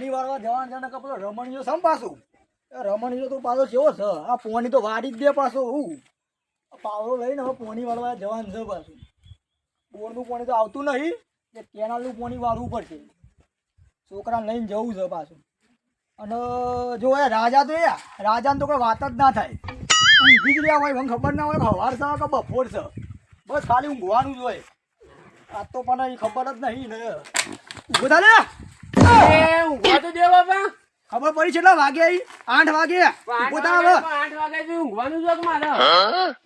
પોણી વાળવા જવાનું છે ને કે પેલો રમણીયો સમ પાછું? રમણીયો તો પાછો કેવો છે? આ પોણી તો વાડી જ દે પાછો હું. પાવડો લઈને હવે પોણી વાળવા જવાનું છે પાછું. બોરનું પોણી તો આવતું નહીં કે કેનાલનું પોણી વાળવું પડશે. છોકરાને લઈને જવું છે પાછું. અને જો એ રાજા તો એ, રાજાને તો કોઈ વાત જ ના થાય. ઊંઘી જ રહ્યા હોય, મને ખબર ના હોય કે સવાર છે કે બપોર છે. બસ ખાલી ઊંઘવાનું જ હોય. આ તો પણ ખબર જ નહીં ને. ઊભો બાપા ખબર પડી છે વાગે આઠ વાગે. આઠ વાગે- ઊંઘવાનું છે મારે?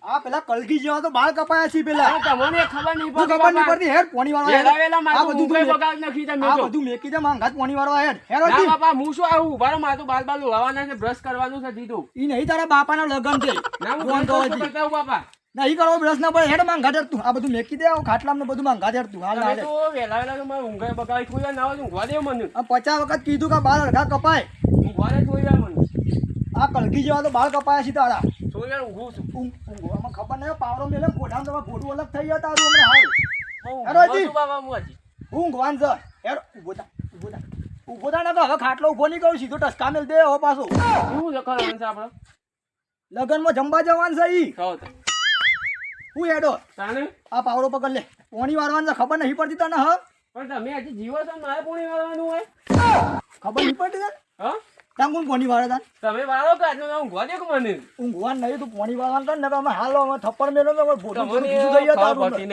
આ પેલા કલકી જેવા તો બાળ કપાયા છે પેલા. તમને ખબર નહીં પડતી ખબર નહીં પડતી હેડ પોણી વાળો મારું બધું કોઈ બગાડ નાખી તમે આ બધું મેકી દે માંગાત પોણી વાળો હેડ. હેરો ના બાપા હું શું આવું? ઊભા રહો, મારે તો બાલ બાલ ઉડાવવાના છે બ્રશ કરવાનું છે દીધું ઈ નહીં તારા બાપાના લગન છે ના હું બ્રશ તો તો હજી. ઈ કરો બ્રશ ના પડે હેડ માંગા તું આ બધું મેકી દે ખાટલામ ને બધું માંગા તું હાલ હાલ. તો વેલા વેલા તો મારે ઊંઘે બગાડી થોડી ના હોય ઊંઘવા દે મને. આ પચાસ વખત કીધું કે બાળ અડધા કપાય. ઊંઘવા દે વાર મને. આ કલગી જેવા તો બાળ કપાયા છે તારા. વાર ઊંઘું છું. ઊંઘ- ઊંઘવામાં ખબર નહીં પાવડો મેલે ગોડામાં તમારે ગોડું અલગ થઈ ગયા તારું હમણાં હાલ. હજી. છું હું હજી. ઊંઘવાન જ હેડ ઊભો થા ઊભો થા. ઊભો થા ના તો હવે ખાટલો ઊભો નહીં કરું સીધો ટસકા મેલ દે હો પાછો. શું કરવાનું છે આપણે? લગનમાં જમવા જવાનું છે ઈ. કહો તો હું હેડો? તાને આ પાવડો પકડ લે. પોણી વારવાનું છે ખબર નહીં પડતી તને હ? પણ તમે આજે જીવો છો મારે પોણી વાળવાનું હોય? ખબર નહીં પડતી તને? હ? ત્યાં કોણ પોણી વાળે તને તમે વાળો કે આજનો ઊંઘવા દે મને? ઊંઘવાન નહીં તું પોણી વાળવાનું કર ને અમે હાલો અમે થપ્પડ મેલો અમે થઈ તારું નહીં,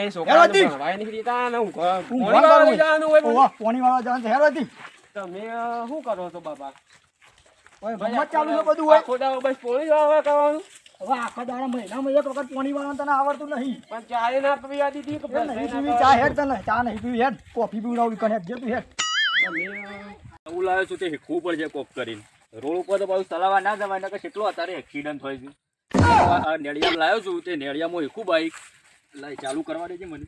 નીકળી તા. ને ઊંઘવા- પોણી વાળવા જવાનું હોય ઓવા, પોણી વાળવા જવાનું છે. તમે શું કરો છો બાપા? ઓય, ચાલુ છે બધું હોય આખો બસ પોણી વાળવા કરવાનું. હવે આખા દાડા મહિનામાં એક વખત પોણી વાળવાનું તને આવડતું નહીં. પણ ચારે ના પીવા દીધી કે નહીં પીવી ચા હેડ તને ચા નહીં પીવી હેડ કોફી પીવડાવવી કને હેડ તું હેડ. હું લાવ્યો છું તે હીખવું પડશે કોક કરીને. રોડ ઉપર તો પાછું ચલાવવા ના જવાય કેટલો અત્યારે એક્સિડન્ટ હોય છે. આ લાવ્યો છું તે નેળિયામાં હીખું બાઈક. લાઈ ચાલુ કરવા દેજે મને.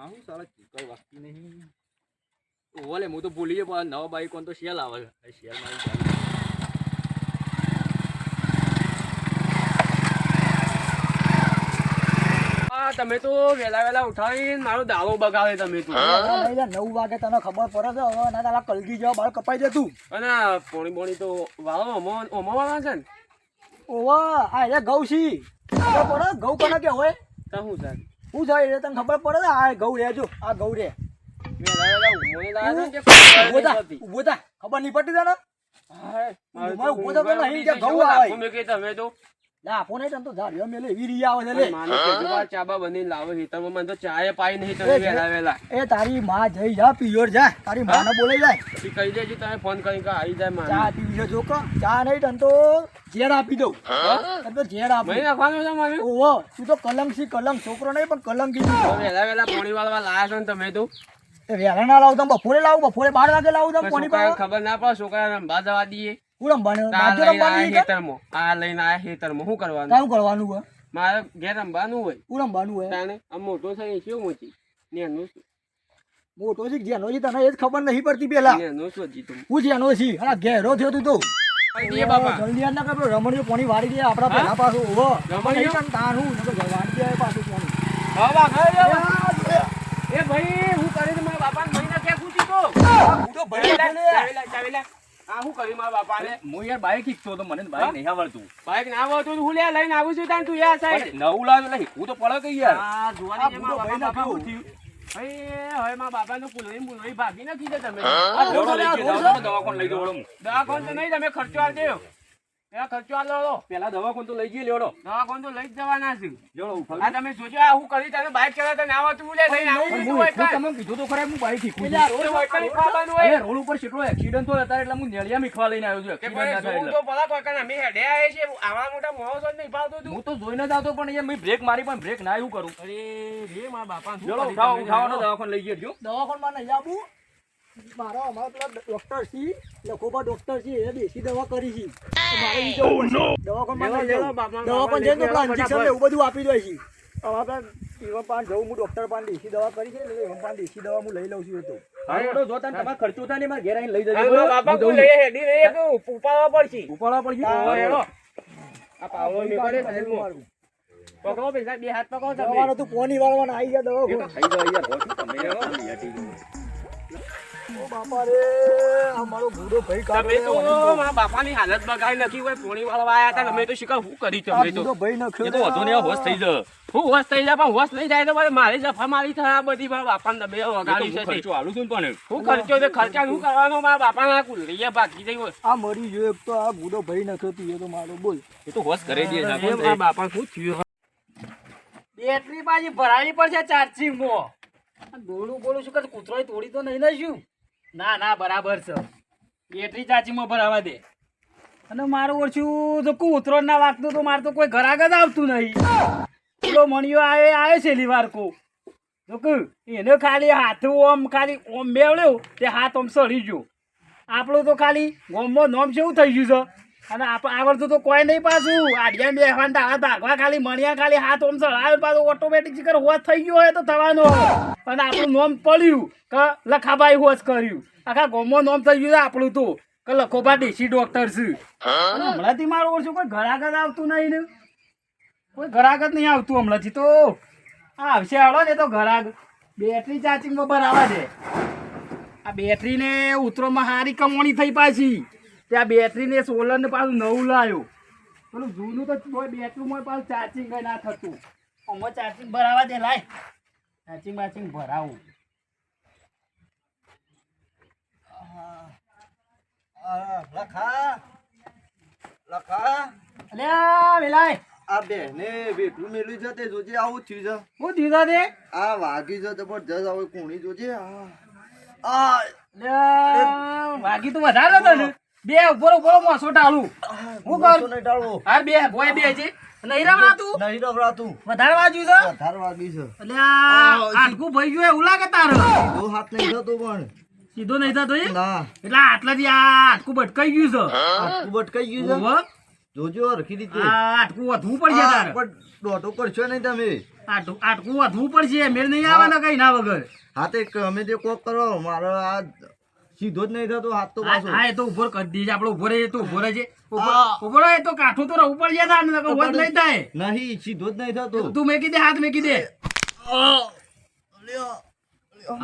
આવું સાલા કઈ વાગતી નહીં. ઓલે હું તો ભૂલી ગયો નવા બાઈક કોણ તો શેલ આવે છે. શેલ મારી આ તમે તો વેલા વેલા ઉઠાવીને મારો દાવો બગાવે તમે તો. નવ વાગે તને ખબર પડે છે હવે ના તારા કલગી જેવા બાળ કપાઈ જતું અને પોણી પોણી તો વાળો ઓમો ઓમો વાળા છે ને? ઓવા આ એ ગૌ છી પડે? ગૌ કોને કે હોય તા શું થાય હું જાય એટલે તને ખબર પડે? ને આ ગૌ રે જો આ ગૌ રે. થા ખબર નહીં પડતી તને? હાય, મારે ઉમા તો ઊભો થતો નહીં, જે ઘઉં આવે. લાખો તમે તો. લા આપો નહીં તો ધાર્યો મેલે એવી રી આવે છે લે. માને કીધું આ ચાબા બનીને લાવો હીટરમાં મને તો ચાય પાઈ નહીં તમે એ વેલા વેલા. એ તારી માં જઈ જા પિયોર જા. તારી માને બોલાઈ જાય. પછી કહી દેજો તમે ફોન કરી કે આવી જાય ચા જોકો ચા નહીં તને તો ઝેર આપી દઉં. તને તો ઝેર આપી નાખવાનું છે ઓહો તું તો કલંક સી કલંક. છોકરો નહીં પણ કલંકી વેલા વેલા પોણી વાળવા લાયા છો ને તમે તો? ના લાવું તમે બપોરે લાવું બપોરે બાર વાગે લાવું તમે કોની પાસે? ખબર ના પડે છોકરા રમવા જવા દઈએ. હું રમવાનું બાજુ આયા ખેતરમાં. આ લઈને આયા ખેતરમાં. શું કરવાનું? શું કરવાનું હોય? મારે ઘેર રમવાનું હોય. હું રમવાનું હોય? તાને આ મોટો કેવું મોચી નેનું મોટો છે જેનો છે તને એ જ ખબર નહીં પડતી પેલા. નેનું શું હજી તું? હું જેનો છી? અરે ઘેરો થયો તું તો. જલ્દી આજ ના કર પેલો રમણીયો પોણી વાળી દે આપડા પહેલા પાછું ઓહો હું વાળી દે પાછું પોણી. આ, ભાઈ હું કરી મારા બાપાને મહિના ક્યાં પૂછી તો. હું તો ભાઈ ચાવી લે. લે, ચાવી લે, ચાવી લે. આ શું કર્યું મારા બાપાને. હું યાર બાઈક શીખતો હતો મને બાઈક નહીં આવડતું. બાઈક ના આવતું હું લે લઈને આવું છું તાન તું યાર પણ નવું લાવ્યો તો પડે કે યાર. આ જોવાની જે મારા બાપા ઉઠ્યું. હવે મારા બાપાનું ભાગી નાખી તમે. દવાખાને લઈ. દવાખાને તો નહીં તમે ખર્ચો પેલા ખર્ચો આલ દો પેલા દવાખાને તો લઈ ગયો લેવડો. દવાખાને તો લઈ જ જવાના છે. લેવડો આ તમે જોજો આ હું કરી ચલાવતા ના આવતું કીધું તો ખરા હું બાઈક શીખું એટલે રોડ હોય ખાવાનું હોય. રોડ ઉપર કેટલો એક્સિડન્ટ થયો હતા એટલે હું નેળિયા મીખવા લઈને આવ્યો છું થાય એટલે. તો ભલા હેડે. આવા મોટા જ નહીં ભાવતું હું તો જોઈને જ આવતો પણ મેં બ્રેક મારી પણ બ્રેક ના એવું કરું. અરે રે મારા બાપા ઉઠાવો જાણો? દવાખાને લઈ દવાખાનામાં નહીં આવું મારો અમારા પેલા ડોક્ટર સી લખોબા ડોક્ટર છે એ દેશી દવા કરી છે. મારે ઈ જવું જવું. દવાખાને બાપા, જઈને પેલા લેવો, એવું બધું આપી દે છે. હવે આપણે પાન જવું હું ડોક્ટર પાન દેશી દવા કરી છે એટલે ઈવન પાન દેશી દવા હું લઈ લઉં છું તો. હા જોતા તમારે ખર્ચો થાય ને મારે ઘેર આવીને લઈ જજો બાપા હું કોઈ હેડી લઈએ ઉપાડવા પડશે. ઉપાડવા પડશે? હા, હવે હા, હેડો. આ પાવલો નીકળે કાઢી પકડો પૈસા બે હાથ પકડો તમે. તું પોની વાળવાના આવી ગયા દવા ખાઈ યાર તમે બાપાની હાલત બગાડી નાખી હોય પોણી વાળવા આયા હતા તમે તો શીખર શું કરી તમે તો. ભાઈ નખ્યો તો વાંધો નહીં હોશ થઈ જાય હું હોશ થઈ જાય પણ હોશ નહીં થાય તો મારે મારી જફા મારી થાય આ બધી મારા બાપાને તમે વગાડી છે. ખર્ચો આલું છું પણ. હું ખર્ચો છે ખર્ચા શું કરવાનો? મારા બાપાના કુલરીએ બાકી જઈ આ મરી ગયો એક તો આ ભૂરો ભાઈ નખ્યો તું એ તો મારો બોલ. એ તો હોશ કરી દે મારા બાપા શું થયું? બેટરી પાછી ભરાવી પડશે ચાર્જિંગમાં. ગોળું ગોળું શું કરે કૂતરો તોડી તો નહીં ને શું ના ના, બરાબર છે. બેટરી ચાર્જિંગમાં ભરાવા દે. અને મારું ઓછું તો કૂતરો ના વાગતું તો મારે તો કોઈ ઘરાક જ આવતું નહીં. પેલો મણિયો આવે આવે છે લીવાર કો. એને ખાલી હાથ ઓમ, ખાલી ઓમ મેળ્યો તે હાથ ઓમ સડી ગયો. આપણું તો ખાલી ગોમમાં નોમ જેવું થઈ ગયું છે. અને આવડતું તો કોઈ નહીં પાછું. આડિયા બેહવાન તાળા ભાગવા ખાલી, મણિયા ખાલી હાથ ઓમ ચડાવે પાછું ઓટોમેટિક શિકર હોશ થઈ ગયો હોય તો થવાનું. અને આપણું નોમ પડ્યું કે લખાભાઈ હોશ કર્યું. આખા ગોમમાં નોમ થઈ ગયું આપણું તો. કે લખોબા દેશી ડોક્ટર છે. હમણાંથી મારો ઓછું કોઈ ઘરાક જ આવતું નહીં ને. કોઈ ઘરાક જ નહીં આવતું હમણાંથી તો. આ આવશે હાલો ને તો ઘરાક બેટરી ચાર્જિંગમાં બરાબર છે આ બેટરીને ઉતરોમાં સારી કમોણી થઈ પાછી. ત્યાં બેટરી ને સોલર ને પાછું નવું લાવ્યો પેલું જૂનું તો બેટરીમાં પાછું ચાર્જિંગ કઈ ના થતું. આમાં ચાર્જિંગ ભરાવા દે લાય. ચાર્જિંગ બાર્જિંગ ભરાવું. આ લખા. લખા. અલ્યા વેલાય. આ બેને બેઠું મેલ્યું છે તે જોજે આવું થયું છે. હું દીધા દે. આ વાગી છે જબરજસ્ત આવે કોણી જોજે. આ. આ. વાગી તો વધારે હતો ને બે બોલો બોલો મોસો ટાળું હું મોસો નહીં ટાળવો હા બે ભોય બે છે. નહીં નહીં રવરાતું વધારે વાગ્યું છે? વધારે વાગી છે. અલ્યા આટકું ભાઈ ગયું એવું લાગે તારે? હાથ નહીં થતો પણ. સીધો નહીં થતો એ ના. એટલે આટલાથી આ આટકું ભટકાઈ ગયું છે. આટલું બટકાઈ ગયું છે. જોજો હરખી રીતે. આટકું વધવું પડશે તારે. પણ દોઢો કરશો નહીં તમે. આટકું આટકું વધવું પડશે. મેળ નહીં આવવાના કઈ ના વગર. હા તે અમે તે કોક કરો મારો આ સીધો જ નહીં થતો હાથ તો પાછો. હા, એ તો ઊભો કરી દીજે આપણે ઊભો રહે તો ઊભો રહે છે. ઊભો રહે તો કાઠું તો ઉપર પડશે તારે ને વધ નહીં થાય. નહીં સીધો જ નહીં થતો. તું મેકી દે હાથ મેકી દે.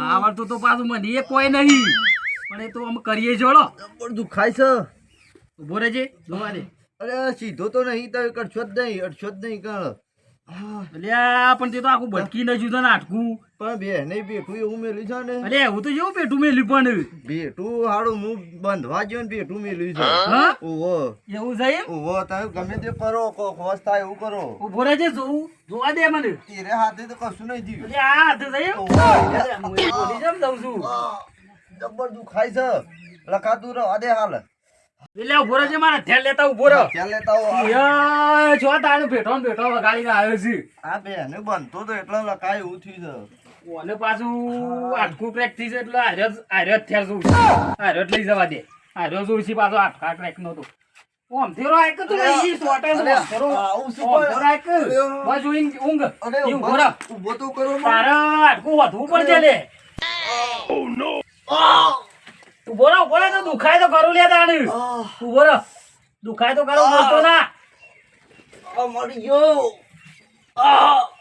આવડતું તો પાછું મને એ કોઈ નહીં. પણ એ તો અમે કરીએ જોડો જબર દુખાય છે. ઊભો રહેજે જોવા દે. અરે સીધો તો નહીં તો કરશો જ નહીં અડશો જ નહીં કણ. પણ તે તો આખું ભટકી ન ને આટકું પણ બે બેઠું એવું મેલ્યું છે ને. અરે એવું તો જેવું ભેટું મેલ્યું પણ. બેઠું હાડું હું બંધવા ગયો ને બેઠું મેલ્યું છે. ઓહો એવું છે ઓહો તમે ગમે તે કરો કો ખોસ થાય એવું કરો. ઊભો રહેજે જોવું જોવા દે મને. તેરે હાથે તો કશું નહીં થયું. અરે આ હાથે છે જમ હું દઉં છું. આ, જબર દુખાય છે. લખાતું રહો દે હાલ. એટલે ઊભો રહેજે મારા ધ્યાન લેતા ઊભો રહો. ત્યાં લેતા આવો. જો તારે ભેટો ને ભેટો વગાડીને આવ્યો છે. આ બેને બનતો તો એટલો લકાય એવું થયું છે. પાછું આટકું ક્રેક થઈ છે એટલે આર્યો આર્યો જ જોઉં આર્યો લઈ જવા દે. આર્યો જોઉં છે પાછો આટકા ક્રેક નો તો. ઓમ થેરો આયક તું ઈ સોટે થેરો આવું શું ઓમ આયક બસ ઊંઘ ઊંઘ. અરે ઈ ઊભો ઊભો રહો. ઊભો તો કરો મને. આટકું વધવું પડશે લે. ઊભો રહો ઊભો રહો તો દુખાય તો કરું લે તાણી. ઊભો રહો. દુખાય તો કરું બોલતો ના. મરી ગયો.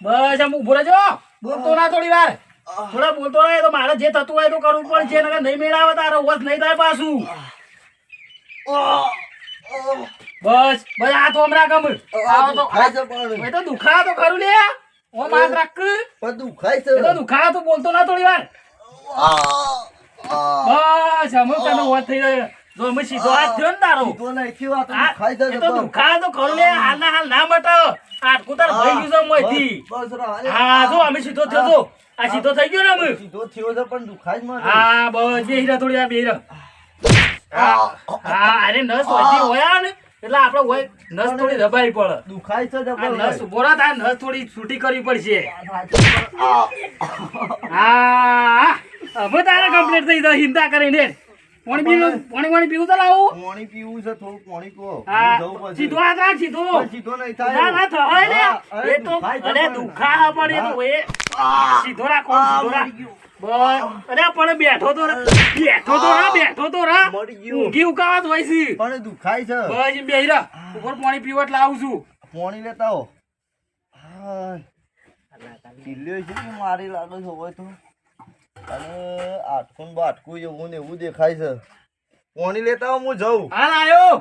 બસ આમ ઊભો રહેજો. બોલતો ના થોડી વાર. થોડા બોલતો રહે તો મારે જે થતું હોય તો કરવું પડશે નકર નહીં મેળાવે તારો વસ નહીં થાય પાછું. બસ બસ આ તો હમણાં ગમ. આવો તો દુખાય એ તો દુખા તો ખરું લે. ઓ માત રાખ. પણ દુખાય છે. તો દુખા તો બોલતો ના થોડી વાર. બસ અમુક તને વસ થઈ જાય જો અમે સીધો હાથ થયો ને તારો. સીધો નહીં થયો, આ તો ખાઈ દે તો. દુખા તો ખરું લે. હાલ ના હાલ ના મટાવો આટકું તાર ભઈ ગયું છે મોંથી. બસ, હા જો અમે સીધો થયો તો આ સીધો થઈ ગયો ને અમે સીધો થયો છે પણ દુખાય જ મને. હા બસ બેહી હીરા થોડી આ રહ્યા. હા અરે નસ વધી હોય ને એટલે આપણે હોય નસ થોડી દબાઈ પડે. દુખાય છે. નસ બોરા થાય નસ થોડી છૂટી કરવી પડશે. હા. હવે તારે કમ્પ્લીટ થઈ જાય ચિંતા કરીને પાણી પીવું પાણી પાણી પીવું તો લાવું. પાણી પીવું છે થોડું પાણી પીવો. હા. સીધો આ રાખ સીધો. સીધો નહીં થાય. ના ના થાય ને. એ તો અરે. દુખા પણ. એ તો એ સીધો રાખો સીધો રાખ. અરે પણ બેઠો તો રા. બેઠો તો રા બેઠો તો રા. મરી ઊંઘી ઉકાવત હોય છે. પણ દુખાય છે. બસ બેહી રા ઉપર પાણી પીવા એટલે આવું છું. પાણી લેતા. કિલ્લો છે મારી લાગે છે હોય તો? અને આટકું બાટકું એવું ને એવું દેખાય છે. પાણી લેતા આવો હું જઉં. હાલ આયો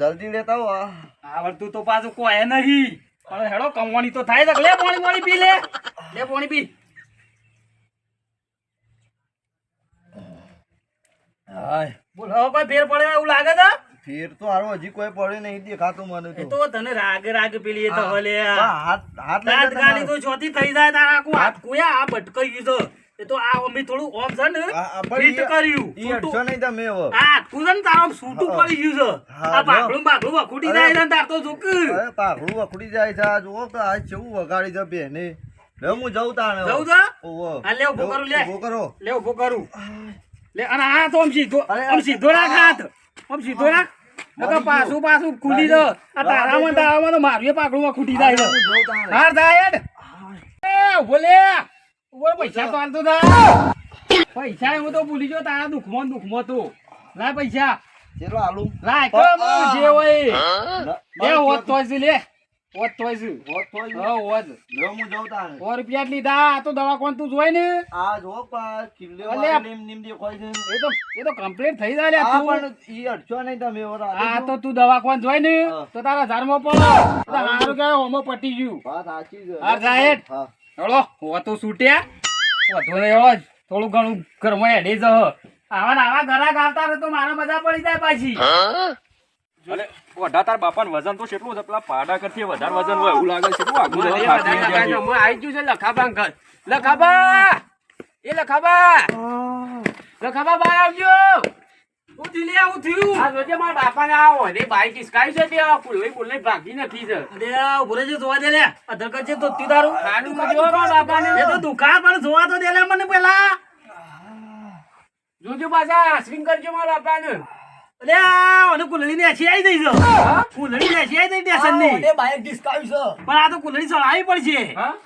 જલ્દી લેતા આવો. આવડતું તો પાછું કોઈ નહીં. પણ હેડો કમવાની તો થાય છે. લે પાણી પાણી પી લે. લે પાણી પી. હાય. બોલ હવે કોઈ ફેર પડે એવું લાગે છે? ફેર તો હારો હજી કોઈ પડે નહીં દેખાતું મને તો. તો તને રાગ રાગ પેલી તો હલે હાથ હાથ ગાલી તો ચોથી થઈ જાય તારા આખું હાથ કુયા આ ભટકાઈ ગયું એ તો આ અમે થોડું ઓમ છે ને ફિટ કર્યું. ઈ અડશો નહીં તમે હવે. આ હાથકું છે ને તારો સૂટું પડી ગયું છે. આ જો. ભાગલું ભાગલું જાય છે તાર તો જોક અરે પાઘડું વખડી જાય છે. આ જુઓ કે આ કેવું વગાડી છે બેને. લે હું જઉં તાણે હવે. છે? ઓવો. હા, લે ઊભો કરું, લે. ઊભો કરો. લે ઊભો કરું. લે અને આ તો આમ સીધો આમ સીધો રાખ હાથ. આમ સીધો રાખ. નકર પાછું પાછું ખુલી જ આ તારામાં તારામાં તો મારું એ પાકડું ખુટી જાય હું છે હાર થાય. એ ઊભો લે પૈસા તો પૈસા હું તો ભૂલી ગયો તારા દુખમાં દુખમાં તું. લાય પૈસા. ચેલો આલુ. લાય કમ. જે હોય એ. હોત તો જ લે. હોત તો જ. હોત તો જ. હો હોત. લો હું જઉં તાણે. સો રૂપિયા લીધા. આ તો દવા કોણ તું જોઈ ને. આ જો પા કિલ્લો નીમ નીમ કોઈ છે. એ તો એ તો કમ્પ્લીટ થઈ જાય આ તું. પણ ઈ અડચો નહીં તમે ઓરા આ તો તું દવાખાન જોઈ ને તો તારા ઝાડમાં પર હારું કહેવાય હોમો પટી ગયું. વાત સાચી છે. હાર જાય. હા. હળો હો તો છૂટ્યા વધુ નહીં હળો જ. થોડું ઘણું ઘરમાં હેડી જહ આવા ને આવા ઘરા આવતા તો મારા મજા પડી જાય પાછી અરે વઢા તાર બાપાનું વજન તો કેટલું છે પેલા પાડા કરતી વધારે વજન હોય એવું લાગે છે કેટલું આવી ગયું છે લખાબા ઘર. લખાબા! એ લખાબા! લખાબા બહાર આવજો! હું દિલે આવું થયું આ જોજે મારા બાપાને આ ઓઢે બાઈક હિસકાઈ છે તે આ પુલવાઈ પુલવાઈ ભાગી નથી છે. અરે આ ઊભો જોવા દે લે. અધર કરજે તો તી તારું ખાડું જો મારા બાપાને. એ તો દુકાન પણ જોવા તો દે લે મને પેલા. જોજો પાછા સ્વિંગ કરજો મારા બાપાને. અરે આ કુલડી ને આવી દઈ છે. કુલડી ને આવી દઈ સ્ટેશનની બાઈક ડિસ્કાઉન્ટ છે. પણ આ તો કુલડી ચડાવી પડશે.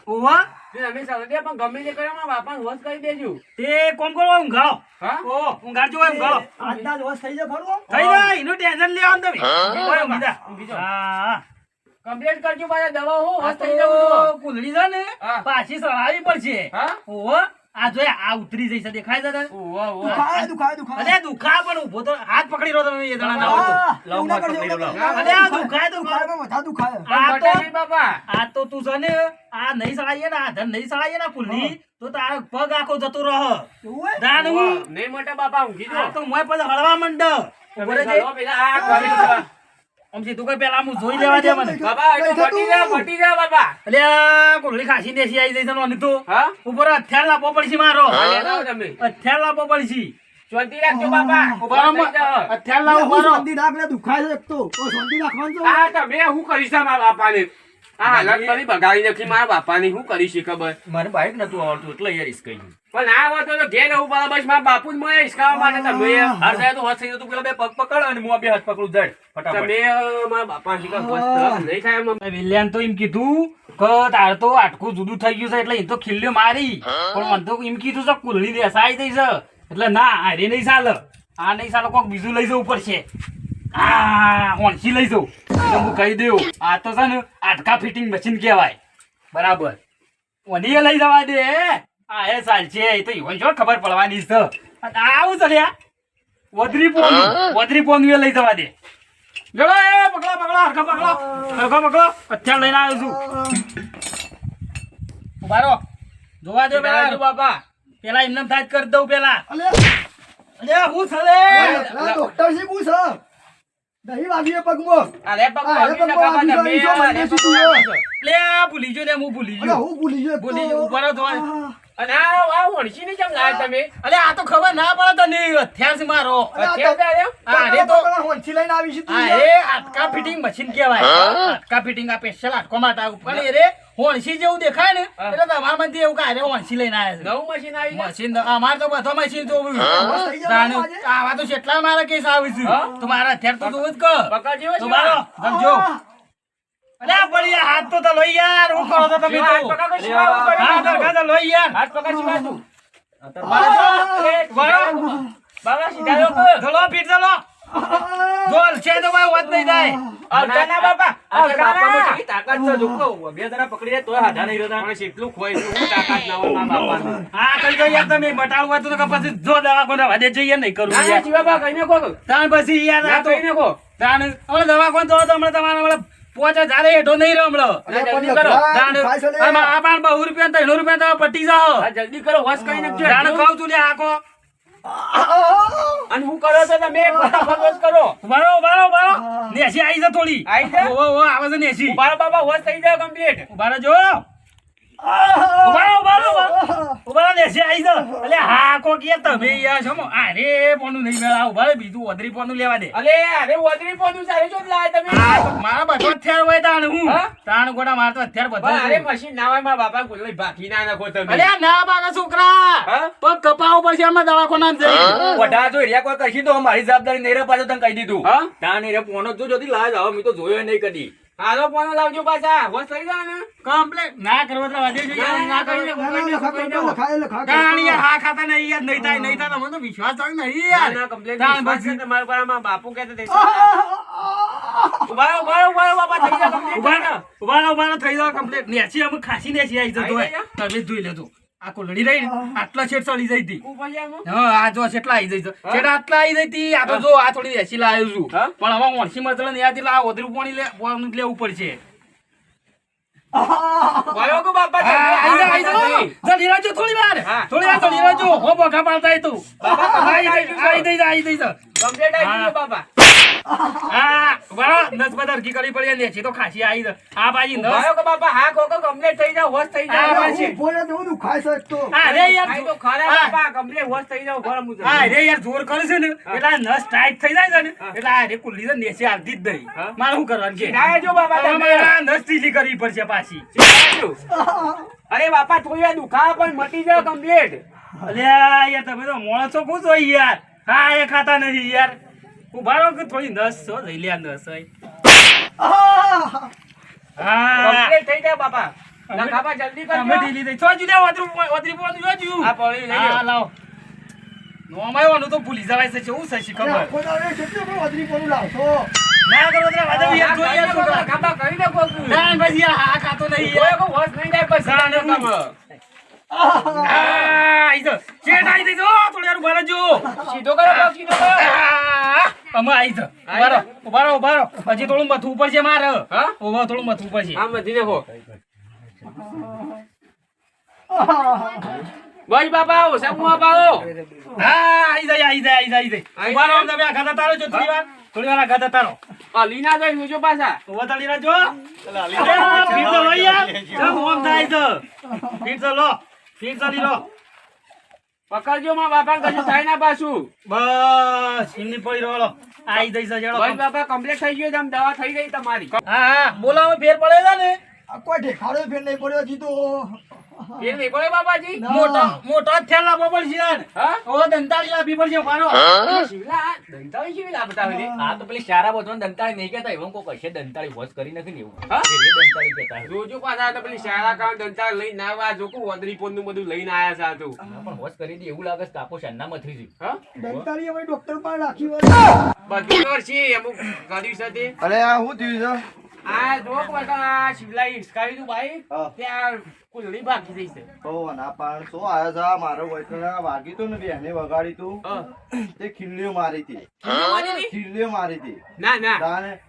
ઓવા તમે સરદે પણ ગમે તે કરો મારા બાપાને હોશ કરી દેજો. તે કોમ કરો ઊંઘાડો હા? ઓ ઊંઘાડજો હોય ઊંઘાડો આજના દિવસ થઈ જાય ખરું થઈ જાય એનું ટેન્શન લેવાનું તમે. ઓય ઊંઘી જા. હા કમ્પ્લીટ કરજો પાછા દવા હું. હોશ થઈ તો છું. છે ને પાછી સળાવી પડશે હા? ઓહો આ જોયા આ ઉતરી જઈ છે દેખાય છે તને? ઓહો, ઓહો. દુખાય દુખાય દુખાય અરે દુખા પણ ઊભો તો હાથ પકડી રહ્યો તમે એ જણા ના. અરે આ દુખાય દુખાય દુખાય દુખાય આ તો બાપા. આ તો તું છે ને આ નહીં સળાઈએ ને આ ધન નહીં સળાઈએ ને ફૂલની તો તારો પગ આખો જતો રહ? દાન હું? નહીં મોટા બાપા ઊંઘી આ તો મોય પછી હળવા મંડ આમ સીધું કઈ પેલા હું જોઈ લેવા દે મને. બાબા એ તો મટી જાઓ, મટી બાબા. એટલે આ ખાસી દેશી આવી જઈ છે તો હા? ઉપર હથિયાર લાવવો પડશે મારો. હા, લેતા આવો તમે. હથિયાર લાવવો પડશે. શાંતિ રાખજો બાપા ઊભા રહો, થઈ જાઓ. હથિયાર લાવો મારો. શાંતિ રાખ લે, દુખાય છે તો. તો શાંતિ રાખવાનું છે. તમે હું કરીશ મારા બાપાને? આ હાલત કરી બગાડી નાખી મારા બાપાની હું કરીશ એ ખબર? મારે બાઈક નતું આવડતું એટલે યાર રિસ્ક ગયું પણ આ વાત તો ઘેર રહું બરાબર બસ મારા બાપુ જ મને હિસકાવા માટે. તમે હાર જાય તો હોશ જતું પેલા બે પગ પકડ અને હું બે હાથ પકડું જડ ફટાફટ. તમે મારા બાપા નહીં થાય એમ તો એમ કીધું કે તાર તો આટકું જુદું થઈ ગયું છે એટલે એ તો ખીલ્યો મારી. પણ મને તો એમ કીધું છે કુલડી દેસાઈ થઈ છે. એટલે ના આરે નહીં ચાલે. આ નહીં ચાલે કોક બીજું લઈ જવું પડશે. આ હોંસી લઈ જવું હું. કહી દઉં આ તો છે ને આટકા ફિટિંગ મશીન કહેવાય. બરાબર. ઓની લઈ જવા દે. આ એ સાલ છે એ તો ઈવન જો ખબર પડવાની છે. આવું ચડ્યા વદરી પોનું વદરી પોનું એ લઈ જવા દે. લેડો એ પકડો પકડો હરખો પકડો. હરખો પકડો. અત્યારે લઈને આવ્યો છું. ઉભારો જોવા દે પેલા. બાપા. પેલા એમને થાય કરી દઉં પેલા. અલે, અરે હું સલે ડોક્ટર શી પૂછ હ? દહીં પગમાં. અરે તમે, શું. લે ભૂલી જો ને હું ભૂલી જો હું ભૂલી જો ઉપર ભૂલી. ઊભા જોવા આ, આ આ વણસીને કેમ લાયા તમે? અરે આ તો ખબર ના પડે તને હથિયાર છે મારો. અરે, તો- હોંચી લઈને આવી છે તું એ આટકા ફિટિંગ મશીન કહેવાય. આટકા ફિટિંગ આ સ્પેશિયલ આટકો માટે આવું પણ રે હોણસી જેવું દેખાય ને એટલે તમારા માંથી એવું કાંઈ રે હોણસી લઈને આવ્યા નવું મશીન આવી મશીન તો- અમારે તો બધો મશીન તો. આવા તો કેટલા મારા કેસ આવી છે તો મારા હથિયાર તો તું જ કર. પકડજો તો મારો. સમજો. અલે બળિયા હાથ તો તો લઈ યાર. હું કરો તો તમે હાથ તો પકડ, શિવા, હું કરી હાથ. કાં તો લોઈ યાર. હાથ પકડ, શિવા, તું. આ, એ, બાબા. સીધા લો કર. પીટ ચલો જોલ છે તો ભાઈ વાત નહીં થાય અડતા બાપા. આ કેટલી તાકાત છે જોકો. બે જણા પકડી જાય તોય હાથા નહીં રહેતા. પણ કેટલું ખોય શું તાકાત ના હોય હા યાર તમે. તો પછી જો દવાખાને વાદે જઈએ નહીં કરું યાર. તાણ પછી યાર આ ના તો કહીને કહો તાણ હવે દવાખાને તો તો હમણાં તમારે હમણાં પોચ જારે હેઠો નહીં રહો હમણાં. જલ્દી કરો. આ પાણ બહુ રૂપિયા ને ત્રણ રૂપિયા તમે પટી જાઓ. આ જલ્દી કરો વસ કરી નાખજો તાણ કહું છું લે આખો. અને હું કરો તો તમે ફટાફટ વોશ કરો. ઉભારો ઉભારો ઉભારો નેસી આવી છે થોડી? ઓ ઓ આવે છે નેસી. મારા બાબા વોશ થઈ જાય કમ્પ્લીટ ઉભારો જો મારા તાણ? તાણ જવાબદારી નહીં રહે પાછો તને કહી દીધું. હા? તા નહીં રે પોનો જો જોતી લાજ હવે મેં તો જોયો નહીં કદી. હાલો પોનો લાવજો પાછા. વોશ થઈ જાય ને. કમ્પ્લેટ ના કરો એટલે વાદે જો ના, કરીને હા ખાતા નહીં યાર. નહીં થાય નહીં થાય મને તો વિશ્વાસ થાય નહીં યાર. ના, છે પછી તમારા પર આમાં બાપુ કહેતા તે ઊભા ઊભા ઊભા બાપા થઈ જા complete. ઊભા ઊભા ઊભા થઈ જા complete. નેચી અમે ખાસી નેચી આવી જતો હોય. તમે જ જોઈ લેજો. આ લડી રહી આટલા છેટ ચડી જઈ હતી. હા, આ જો છેટલા આવી જઈ છે. છેટ આટલા આવી જઈ હતી. આ તો જો આ થોડી એસી લાવ્યો છું. પણ હવે ઓણસી મતલબ યાદ એટલે આ વધુ પાણી લે- પાણી લેવું પડશે. થોડી વાર. થોડી વાર જલ્દી રહેજો. હો બોખા પાડતા હોય તું. આઈ જઈ, આઈ જઈ, આઈ જઈ છે. Complete આવી હા. ગયું બાપા તો ખાસી આવી છે. આ બાજી નસ. વયો કે બાપા હા ખોખો complete થઈ જાવ વોશ થઈ જાવ બસ. હું બોલે તો બધું ખાય છે એક તો. આ રે યાર તો ખરા બાપા complete વોશ થઈ જાવ ખરા મુજબ. હા યાર જોર કરે છે ને એટલે નસ ટાઈટ થઈ જાય છે ને એટલે આ રે કુલ્લી છે નેસે આવતી જ નહીં મારે શું કરવાનું કે સિધાય જો બાપા તમે. નસ ઢીલી કરવી પડશે પાછી અરે બાપા થોડી દુખાવા પણ મટી જાય કમ્પ્લીટ અલ્યા યાર તમે તો માણસો ખુશ હોય યાર હા એ ખાતા નથી યાર ઊભા રહો કે થોડી નસ છો લઈ લે આ નસ હોય. હા. થઈ જાય બાપા. અમે- લખાબા જલ્દી અમે કરજો ઢીલી થઈ. છો જુલે ઓદરું ઓદરી પોતું જોજુ આ પડી લઈ હા લો. લાવો તો ભૂલી જવાય છે શું છે ખબર? લાવશો. ના કરો તો યાર જોઈએ કરી નાખો ના આ હા ખાતો નહીં. કોઈ નહીં ના, હજી થોડું મથું ઉપર છે મારે. હા? થોડું મથું ઉપર છે આ મધી નાખો બસ બાપા ઓછા મુવા પાડો હા આઈ જાય આઈ જાય આઈ જાય આઈ જાય. ઊભા રહો? તમે આ ગાતા તારો છો થોડી વાર. થોડી વાર આ ગાતા તારો. આ લીના જાય જોજો પાછા. ઊભા તાળી રહેજો અરે, ફીટ તો લો યાર ચમ ઓમ થાય છે. ફીટ તો લો. ફીટ પકડજો માં બાપા કશું થાય ના પાછું. બસ એમની પડી રહો આઈ જઈ છે બસ બાપા કમ્પ્લીટ થઈ ગયો આમ દવા થઈ ગઈ તમારી. હા હા બોલાવો ફેર પડે ને. કોઈ ઠેકાણો ફેર નહીં પડ્યો હજી તો. એ નહીં પડે બાપાજી મોટો મોટો થેલા બબલ છે યાર. હા? ઓ દંતાળી બીબલ છે મારો શિવલા દંતાળી શિવલા બતાવેલી આ તો પેલી શારા બધો દંતાળી નહીં કહેતા એવું કોઈ કશે દંતાળી વોશ કરી નથી ને એવું. હા? દંતાળી કહેતા. જોજો પાછા તો પેલી શારા કામ દંતાળ લઈને ના આવ્યા જો કે વદરી પોનનું બધું લઈને આયા છે આ તો. પણ વોશ કરી દે એવું લાગે છે કાપો શાનના મથરી છે. હા? દંતાળી અમે ડોક્ટર પાસે રાખી હોય. બધું ખબર અમુક ગાડી સાથે અરે આ હું થયું છે? આ જો આ હિસકાવી તું ભાઈ. ત્યાં કુલડી ભાગી જઈ છે. ઓ ના પણ શું આવ્યો છે? આ મારો વૈષ્ણવ વાગી તું ને બેને વગાડી તું. તે ખીલ્લીઓ મારી હતી. ખીલ્લીઓ મારી હતી? ના ના.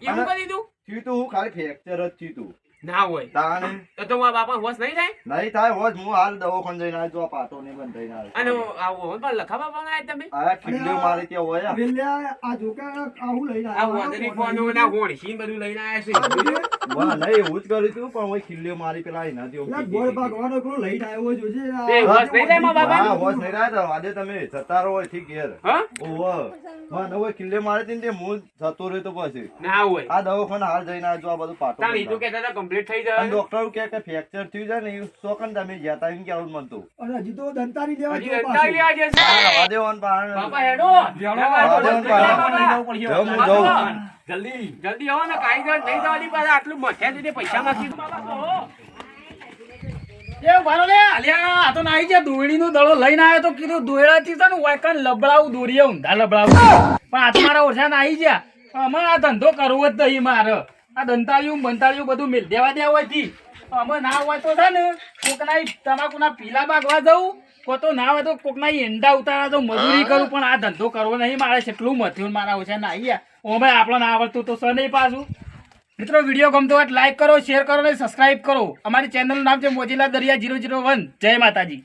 એવું કરી થયું તું હું ખાલી ફ્રેક્ચર જ થયું તું. ના હોય. તાને તો તો મારા બાપા હોશ નહીં થાય? નહીં થાય હોશ. હું હાલ દવાખાને જઈને આવ્યો આ પાટો ને બંધ થઈને આવ્યો અને આવો પણ લખા બાપા ના તમે? આ ખીલ્લીઓ મારી ત્યાં હોય આ. જોકા આવું લઈને આ આવ્યા. ફોન ના હોણસી બધું લઈને આયા છે. વાહ, નહીં એવું જ કર્યું તું પણ ઓય મારી પેલા. ભાગવાનો લઈને આવ્યો જોજે. આ. એ હોશ નહીં થાય મારા હા, બાપા નહીં રહ્યા આજે તમે જતા રહો અહીંથી ઘેર. હા? ઓહો. મને ઓય ખીલ્લે મારી હતી તે હું જતો રહ્યો તો પછી. ના હોય. આ દવાખાને હાલ જઈને આવજો આ બધું પાટો તાણ ઈ તો બંધાવો. કહેતા થઈ જાય. ડોક્ટર કે ફ્રેક્ચર થયું છે ને એ શોકન તમે ગયા તા એમ કેવું મનતું. અને હજી તો લેવા લેવા જશે. હા, બાપા હેડો. પણ. હું જલ્દી. જલ્દી આવો ને કાંઈ નહીં જવાની પાછા આટલું મથે દીધે પૈસા માંગી એ ભારો લે. અલ્યા આ તો નાઈ ગયા. દોરડીનો દડો લઈને આવ્યો તો કીધું દોરડાથી છે ને વાયકણ લબડાવું દોરીએ ઊંધા લબડાવું. પણ આ તો ઓછા નાઈ ગયા. અમારે આ ધંધો કરવો જ નહીં મારે. આ દંતાળિયું બંતાળિયું બધું મેલ દેવા દેવા હોયથી. અમે ના હોય તો છે ને કોકના તમાકુના પીલા બાગવા જવું. કો તો ના હોય તો કોકના ઈંડા ઉતારા તો મજૂરી કરું પણ આ ધંધો કરવો નહીં મારે. કેટલું મથ્યું મારા ઓછા ના અહીંયા ઓમે આપણો ના આવડતું તો સ નહીં પાછું. મિત્રો વીડિયો ગમતો હોય લાઈક કરો શેર કરો અને સબસ્ક્રાઈબ કરો. અમારી ચેનલનું નામ છે મોજીલા દરિયા જીરો જીરો વન જય માતાજી.